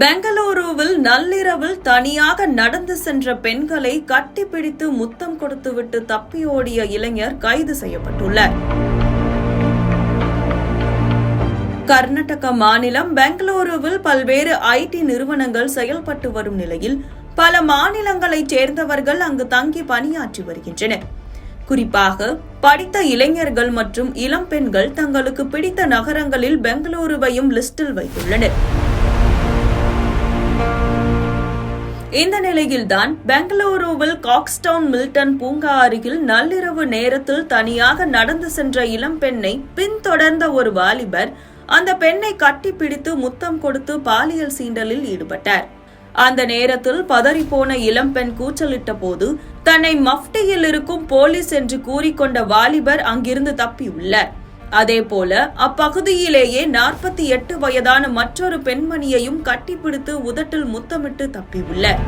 பெங்களூருவில் நள்ளிரவில் தனியாக நடந்து சென்ற பெண்களை கட்டிப்பிடித்து முத்தம் கொடுத்துவிட்டு தப்பியோடிய இளைஞர் கைது செய்யப்பட்டுள்ளார். கர்நாடக மாநிலம் பெங்களூருவில் பல்வேறு ஐடி நிறுவனங்கள் செயல்பட்டு வரும் நிலையில் பல மாநிலங்களைச் சேர்ந்தவர்கள் அங்கு தங்கி பணியாற்றி வருகின்றனர். குறிப்பாக படித்த இளைஞர்கள் மற்றும் இளம் பெண்கள் தங்களுக்கு பிடித்த நகரங்களில் பெங்களூருவையும் லிஸ்டில் வைத்துள்ளனர். இந்த நிலையில்தான் பெங்களூருவில் காக்ஸ்டவுன் மில்டன் பூங்கா அருகில் நள்ளிரவு நேரத்தில் தனியாக நடந்து சென்ற இளம் பெண்ணை பின்தொடர்ந்த ஒரு வாலிபர் அந்த பெண்ணை கட்டிப்பிடித்து முத்தம் கொடுத்து பாலியல் சீண்டலில் ஈடுபட்டார். அந்த நேரத்தில் பதறிப்போன இளம்பெண் கூச்சலிட்ட போது தன்னை மஃப்டியில் இருக்கும் போலீஸ் என்று கூறிக்கொண்ட வாலிபர் அங்கிருந்து தப்பியுள்ளார். அதேபோல அப்பகுதியிலேயே நாற்பத்தி எட்டு வயதான மற்றொரு பெண்மணியையும் கட்டிப்பிடித்து உதட்டில் முத்தமிட்டு தப்பியுள்ளார்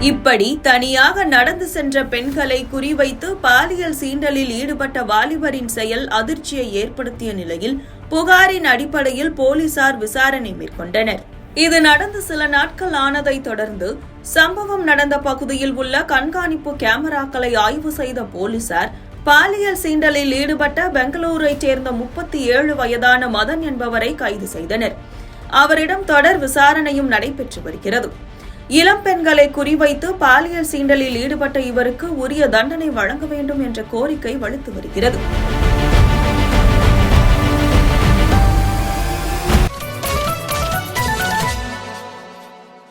இப்படி தனியாக நடந்து சென்ற பெண்களை குறிவைத்து பாலியல் சீண்டலில் ஈடுபட்ட வாலிபரின் செயல் அதிர்ச்சியை ஏற்படுத்திய நிலையில் புகாரின் அடிப்படையில் போலீசார் விசாரணை மேற்கொண்டனர். இது நடந்து சில நாட்கள் ஆனதை தொடர்ந்து சம்பவம் நடந்த பகுதியில் உள்ள கண்காணிப்பு கேமராக்களை ஆய்வு செய்த போலீசார் பாலியல் சீண்டலில் ஈடுபட்ட பெங்களூரைச் சேர்ந்த முப்பத்தி ஏழு வயதான மதன் என்பவரை கைது செய்தனர். அவரிடம் தொடர் விசாரணையும் நடைபெற்று வருகிறது. இளம் பெண்களை குறிவைத்து பாலியல் சீண்டலில் ஈடுபட்ட இவருக்கு உரிய தண்டனை வழங்க வேண்டும் என்ற கோரிக்கை வலுத்து வருகிறது.